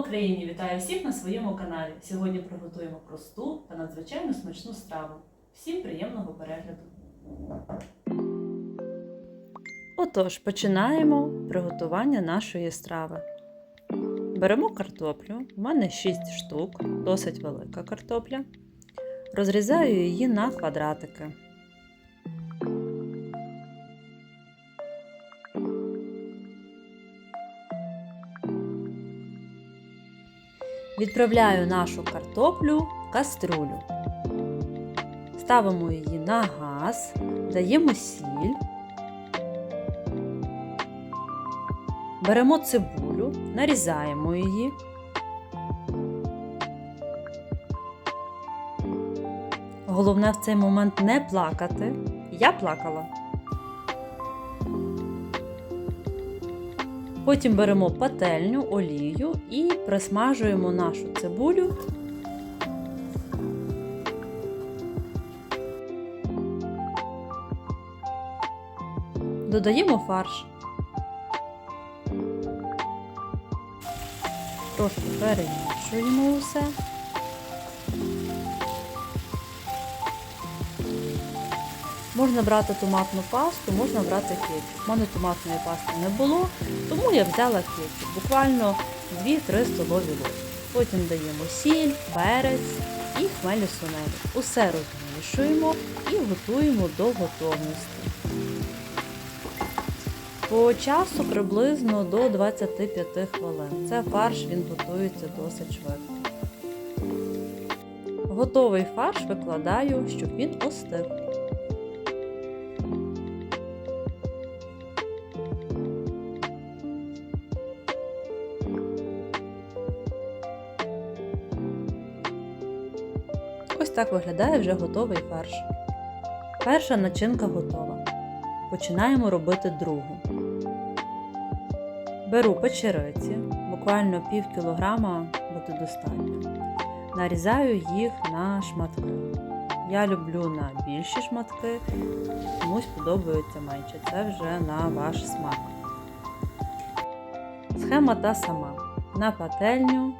Україні! Вітаю всіх на своєму каналі. Сьогодні приготуємо просту та надзвичайно смачну страву. Всім приємного перегляду! Отож, починаємо приготування нашої страви. Беремо картоплю, у мене 6 штук, досить велика картопля. Розрізаю її на квадратики. Відправляю нашу картоплю в каструлю. Ставимо її на газ, даємо сіль. Беремо цибулю, нарізаємо її. Головне в цей момент не плакати. Я плакала. Потім беремо пательню, олію і присмажуємо нашу цибулю. Додаємо фарш. Трошки перемішуємо усе. Можна брати томатну пасту, можна брати кетчуп. У мене томатної пасти не було, тому я взяла кетчуп. Буквально 2-3 столові ложки. Потім даємо сіль, перець і хмелі сунелі. Усе розмішуємо і готуємо до готовності. По часу приблизно до 25 хвилин. Це фарш, він готується досить швидко. Готовий фарш викладаю, щоб він остив. Ось так виглядає вже готовий фарш. Перша начинка готова. Починаємо робити другу. Беру печериці, буквально пів кілограма буде достатньо. Нарізаю їх на шматки. Я люблю на більші шматки, комусь подобається менше. Це вже на ваш смак. Схема та сама. На пательню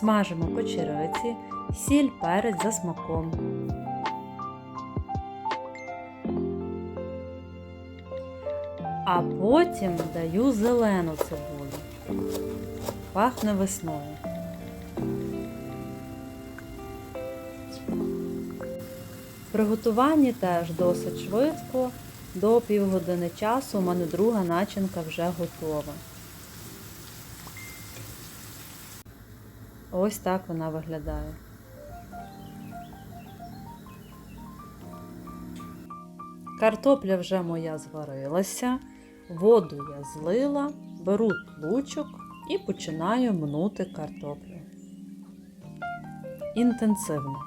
смажимо печериці, сіль, перець за смаком. А потім даю зелену цибулю. Пахне весною. Приготування теж досить швидко. До півгодини часу у мене друга начинка вже готова. Ось так вона виглядає. Картопля вже моя зварилася, воду я злила, беру лучок і починаю мнути картоплю. Інтенсивно.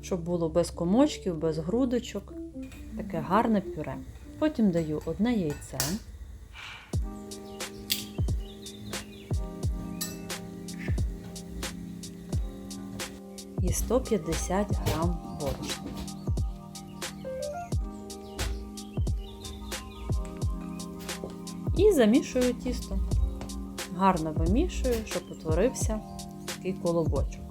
Щоб було без комочків, без грудочок, таке гарне пюре. Потім даю одне яйце. І 150 грам борошна. І замішую тісто. Гарно вимішую, щоб утворився такий колобочок.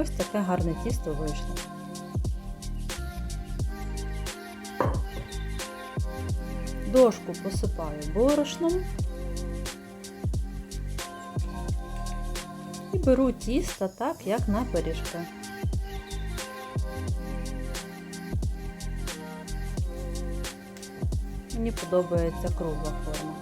Ось таке гарне тісто вийшло. Дошку посипаю борошном і беру тісто так, як на пиріжки. Мені подобається кругла форма.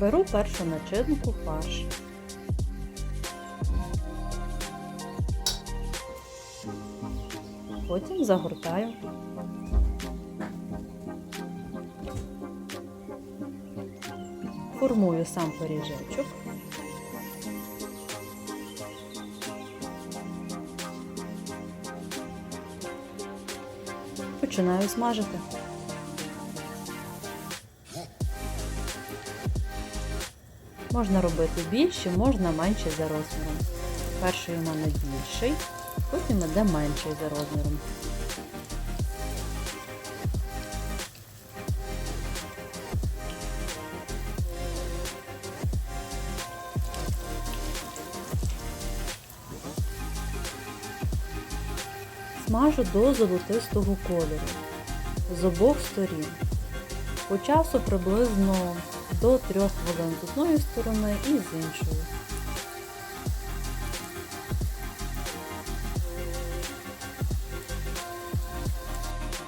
Беру першу начинку фарш. Потім загортаю. Формую сам пиріжечок. Починаю смажити. Можна робити більше, можна менше за розміром. Перший у мене більший, потім іде менший за розміром. Смажу до золотистого кольору з обох сторін. По часу приблизно до 3 хвилин з одної сторони і з іншої.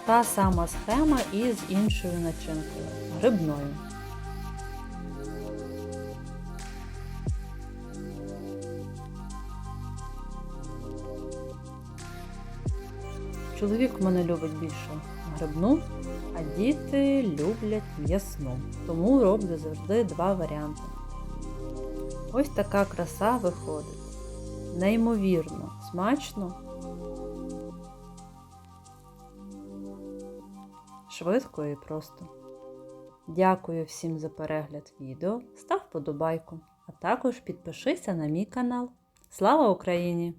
Та сама схема і з іншою начинкою грибною. Чоловік в мене любить більше грибну, а діти люблять м'ясну. Тому роблю завжди два варіанти. Ось така краса виходить. Неймовірно, смачно. Швидко і просто. Дякую всім за перегляд відео. Став подобайку, а також підпишися на мій канал. Слава Україні!